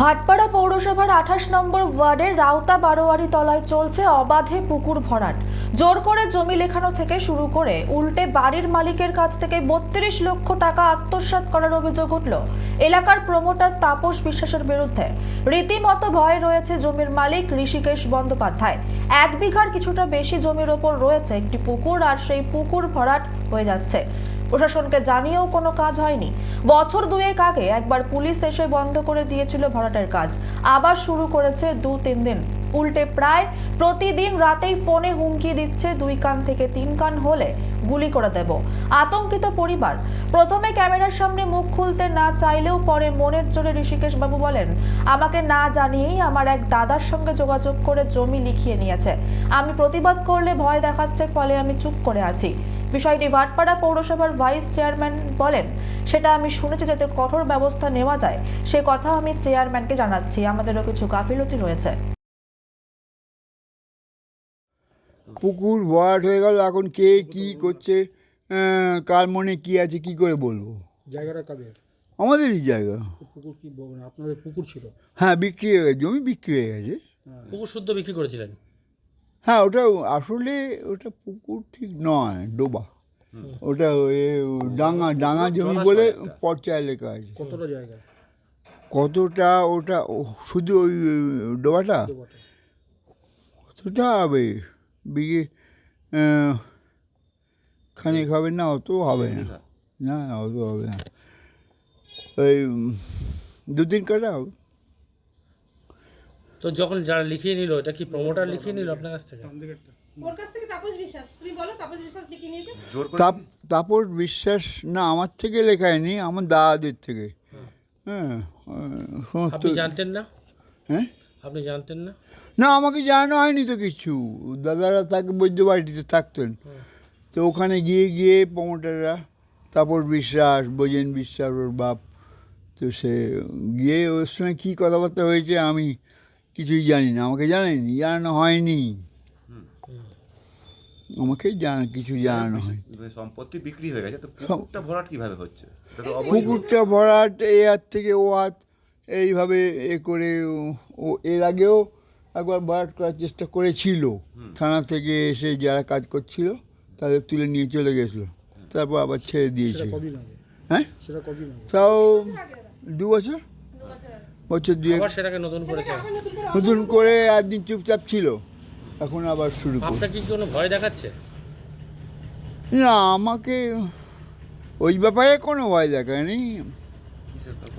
ভাটপাড়া পৌরসভার আঠাশ নম্বর ওয়ার্ডের রাউতা বারোয়ারি তলায় চলছে অবাধে পুকুর ভরাট। জোর করে জমি লেখানো থেকে শুরু করে উল্টে বাড়ির মালিকের কাছ থেকে বত্রিশ লক্ষ টাকা আত্মসাৎ করার অভিযোগ উঠল এলাকার প্রমোটার তাপস বিশ্বাসের বিরুদ্ধে। রীতিমতো ভয় রয়েছে জমির মালিক ঋষিকেশ বন্দ্যোপাধ্যায়। এক বিঘার কিছুটা বেশি জমির ওপর রয়েছে একটি পুকুর আর সেই পুকুর ভরাট হয়ে যাচ্ছে। প্রশাসনকে জানিয়েও কোনো কাজ হয়নি। বছর দুয়েক আগে একবার পুলিশ এসে বন্ধ করে দিয়েছিল ভরাটের কাজ। আবার শুরু করেছে দু তিন দিন। উল্টে প্রায় প্রতিদিন রাতেই ফোনে হুমকি দিচ্ছে দুই কান থেকে তিন কান হলে গুলি করে দেব। আতঙ্কিত পরিবার। প্রথমে ক্যামেরার সামনে মুখ খুলতে না চাইলেও পরে মনের জোরে ঋষিকেশ বাবু বলেন, আমাকে না জানিয়েই আমার এক দাদার সঙ্গে যোগাযোগ করে জমি লিখিয়ে নিয়েছে। আমি প্রতিবাদ করলে ভয় দেখাচ্ছে, ফলে আমি চুপ করে আছি। বিষয়টি ভাটপাড়া পৌরসভার ভাইস চেয়ারম্যান বলেন সেটা আমি শুনেছি যাতে কঠোর ব্যবস্থা নেওয়া যায়। সে কথা আমি চেয়ারম্যানকে জানাচ্ছি। আমাদেরও কিছু গাফিলতি রয়েছে। পুকুর ভরাট হয়ে গেল। এখন কে কি করছে কার মনে কি আছে কি করে বলব? জায়গাটা কাদের? আমাদেরই জায়গা। পুকুর কি বলব আপনাদের পুকুর ছিল? হ্যাঁ বিক্রি হয়ে গেছে জমি বিক্রি হয়ে গেছে। পুকুর শুদ্ধ বিক্রি করেছিলেন? হ্যাঁ ওটা আসলে ওটা পুকুর ঠিক নয় ডোবা। ওটা ওই ডাঙা ডাঙা জমি বলে পর্চা এলাকা আছে। কতটা জায়গা? কতটা ওটা শুধু ওই ডোবাটা? কতটা হবে? বিঘে খানিক হবে না অত হবে না। না অত হবে না। ওই দু তিন কাটা হবে। তো যখন যারা লিখিয়ে নিল এটা কি প্রমোটার লিখিয়ে নিল আপনার কাছ থেকে? ওর কাছ থেকে তাপস বিশ্বাস। তুমি বলো তাপস বিশ্বাস লিখে নিয়েছে? তাপ তাপস বিশ্বাস না আমার থেকে লেখায়নি আমার দাদাদের থেকে। হ্যাঁ সমস্ত আপনি জানতেন না? হ্যাঁ? আপনি জানতেন না? না আমাকে জানানো হয়নি তো কিছু। দাদারা তাকে বৈদ্য বাড়িতে থাকতেন। তো ওখানে গিয়ে গিয়ে প্রমোটাররা তাপস বিশ্বাস বোজেন বিশ্বাস ওর বাপ তো সে গিয়ে ওর সঙ্গে কী কথাবার্তা হয়েছে আমি কিছুই জানি না আমাকে জানায়নি জানানো হয়নি। আমাকে জানা কিছু জানানো হয় সম্পত্তি বিক্রি হয়ে গেছে তো পুকুরটা ভরাট কীভাবে হচ্ছে? এটা পুকুরটা ভরাট এ হাত থেকে ও হাত এইভাবে এ করে ও- এর আগেও একবার ভরাট করার চেষ্টা করেছিল। থানা থেকে এসে যারা কাজ করছিল তাদের তুলে নিয়ে চলে গেছিল। তারপর আবার ছেড়ে দিয়েছে। সেটা কদিন আগে? হ্যাঁ? তাও দু বছর? বছর দুয়ে আবার সেটাকে নতুন করেছে? নতুন করে একদিন চুপচাপ ছিল। এখন আবার শুরু করে আপনার কি কোনো ভয় দেখাচ্ছে? না আমাকে ওই ব্যাপারে কোনো ভয় দেখায়নি।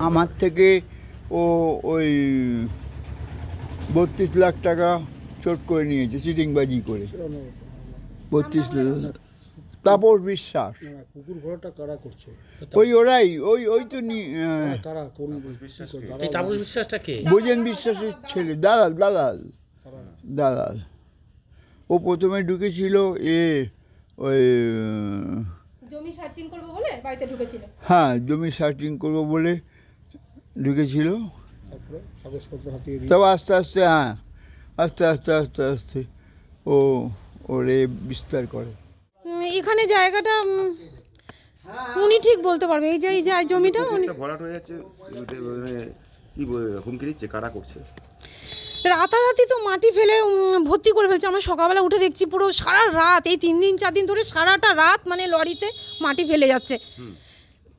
আমার থেকে ও ওই বত্রিশ লাখ টাকা চোট করে নিয়েছে চিটিংবাজি করে বত্রিশ লাখ তাপস বিশ্বাস। পুকুর ঘরটা কারা করছে? ওই ওরাই ওই ওই তো নি- আহ, কারা কোন বিশ্বাস এই তাপস বিশ্বাসটা কে? বিশ্বাসের ছেলে দালাল দালাল। দালাল। ও প্রথমে ঢুকেছিল এ ওই জমি সার্চিং করব বলে বাড়িতে ঢুকেছিল। হ্যাঁ জমি সার্চিং করব বলে ঢুকেছিল। তবে আস্তে আস্তে হ্যাঁ আস্তে আস্তে আস্তে আস্তে ও ওরে বিস্তার করে। এখানে জায়গাটা উনি ঠিক বলতে পারবে। এই যে এই যে জমিটা উনি ভরাট হয়ে যাচ্ছে মানে কি বলে- হুমকি দিচ্ছে কারা করছে? রাতারাতি তো মাটি ফেলে ভর্তি করে ফেলছে। আমরা সকালবেলা উঠে দেখছি পুরো সারা রাত এই তিন দিন চার দিন ধরে সারাটা রাত মানে লরিতে মাটি ফেলে যাচ্ছে।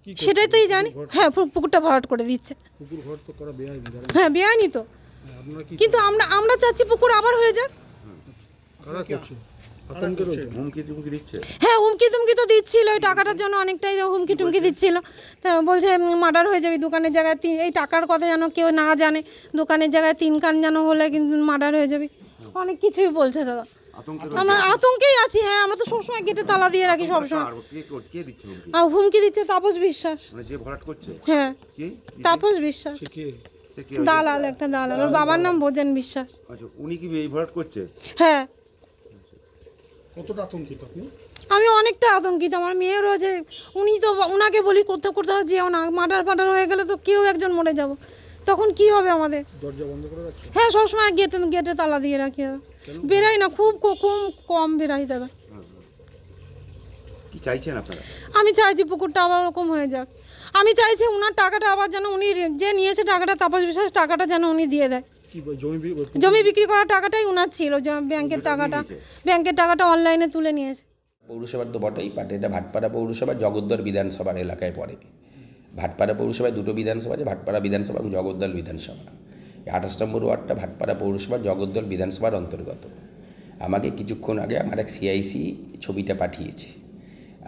সেটাই তোই জানি হ্যাঁ পুকুরটা ভরাট করে দিচ্ছে। পুকুর ঘর তো করা বেআইনি জানেন হ্যাঁ বেআইনি তো। আপনারা কি কিন্তু আমরা আমরা চাচ্ছি পুকুর আবার হয়ে যাক। হুমকি টুমকি দিচ্ছে? হ্যাঁ হুমকি তুমকি তো দিচ্ছিল ওই টাকাটার জন্য অনেকটাই হুমকি টুমকি দিচ্ছিল। তা বলছে মার্ডার হয়ে যাবে দোকানের জায়গায় তিন এই টাকার কথা যেন কেউ না জানে দোকানের জায়গায় তিন কান যেন হলে কিন্তু মার্ডার হয়ে যাবে। অনেক কিছুই বলছে দাদা। আমরা আতঙ্কেই আছি হ্যাঁ আমরা তো সবসময় গেটে তালা দিয়ে রাখি সবসময়। আর কে করছে? কে দিচ্ছে হুমকি? দিচ্ছে তাপস বিশ্বাস। মানে যে ভরাট করছে? হ্যাঁ তাপস বিশ্বাস। কে? সে কে? দালাল একটা দালাল ওর বাবার নাম ভোজেন বিশ্বাস। আচ্ছা উনি কি এই ভরাট করছে? হ্যাঁ। কতটা আতঙ্কিত আপনি? আমি অনেকটা আতঙ্কিত আমার মেয়ে রয়েছে। উনি তো ওনাকে বলি করতে করতে যেও না মাটার ফাটার হয়ে গেলে তো কেউ একজন মরে যাব। তখন কি হবে আমাদের? দরজা বন্ধ করে রাখছে? হ্যাঁ সবসময় গেটে গেটে তালা দিয়ে রাখি দাদা বেরাই না খুব ক- কম কম বেরাই দাদা কি চাইছেন আপনারা? আমি চাইছি পুকুরটা আবার ওরকম হয়ে যাক। আমি চাইছি ওনার টাকাটা আবার যেন উনি যে নিয়েছে টাকাটা তাপস বিশ্বাস টাকাটা যেন উনি দিয়ে দেয়। জমি বিক্রি করার টাকাটাই ওনার ছিল ব্যাংকের টাকাটা ব্যাংকের টাকাটা অনলাইনে তুলে নিয়েছে। পৌরসভার তো বটেই বাট এটা ভাটপাড়া পৌরসভার জগদ্দল বিধানসভার এলাকায় পড়ে। ভাটপাড়া পৌরসভায় দুটো বিধানসভা আছে ভাটপাড়া বিধানসভা এবং জগদ্দল বিধানসভা। আঠাশ নম্বর ওয়ার্ডটা ভাটপাড়া পৌরসভা জগদ্দল বিধানসভার অন্তর্গত। আমাকে কিছুক্ষণ আগে আমার এক সিআইসি ছবিটা পাঠিয়েছে।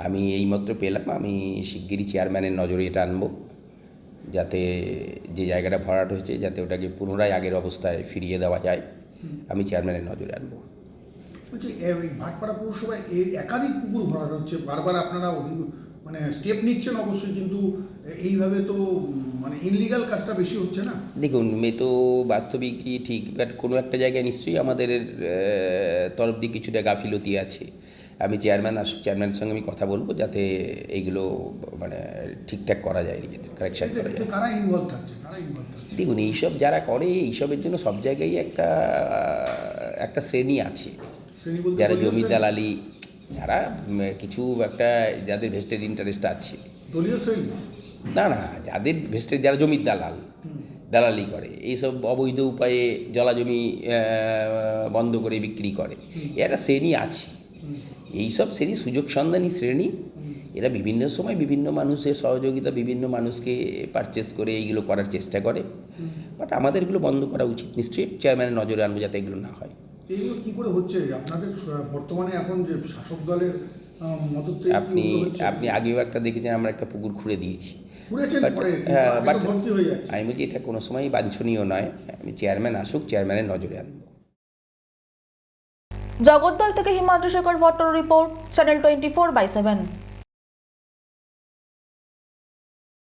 আমি এইমাত্র পেলাম আমি শিগগিরই চেয়ারম্যানের নজরে এটা আনব। যাতে যে জায়গাটা ভরাট হয়েছে যাতে ওটাকে পুনরায় আগের অবস্থায় ফিরিয়ে দেওয়া যায় আমি চেয়ারম্যানের নজরে আনব। বলছি ভাটপাড়া পৌরসভায় একাধিক পুকুর ভরাট হচ্ছে বারবার আপনারা মানে স্টেপ নিচ্ছেন অবশ্যই কিন্তু এইভাবে তো মানে ইনলিগাল কাজটা বেশি হচ্ছে না? দেখুন মে তো বাস্তবিকই ঠিক বাট কোনো একটা জায়গায় নিশ্চয়ই আমাদের তরফ দিয়ে কিছুটা গাফিলতি আছে। আমি চেয়ারম্যান আসুক চেয়ারম্যানের সঙ্গে আমি কথা বলব যাতে এইগুলো মানে ঠিকঠাক করা যায় নিজেদের কারেকশান করা যায়। দেখুন এইসব যারা করে এইসবের জন্য সব জায়গায় একটা একটা শ্রেণি আছে। যারা জমি দালালি যারা কিছু একটা যাদের ভেস্টেড ইন্টারেস্ট আছে। না না যাদের ভেস্টেড যারা জমির দালাল দালালি করে এইসব অবৈধ উপায়ে জলা জমি বন্ধ করে বিক্রি করে। একটা শ্রেণি আছে। এইসব শ্রেণি সুযোগ সন্ধানী শ্রেণি। এরা বিভিন্ন সময় বিভিন্ন মানুষের সহযোগিতা বিভিন্ন মানুষকে পারচেস করে এইগুলো করার চেষ্টা করে। বাট আমাদের এগুলো বন্ধ করা উচিত। নিশ্চয়ই চেয়ারম্যানের নজরে আনব যাতে এগুলো না হয়। এইগুলো কি করে হচ্ছে? আপনাদের বর্তমানে এখন যে শাসক দলের আপনি আপনি আগেও একটা দেখেছেন আমরা একটা পুকুর খুঁড়ে দিয়েছি। But, হ্যাঁ, আমি বলছি এটা কোনো সময় বাঞ্ছনীয় নয়। আমি চেয়ারম্যান আসুক চেয়ারম্যানের নজরে আনব। জগদ্দল থেকে Himadri Shekhar ভট্টর report channel twenty four by seven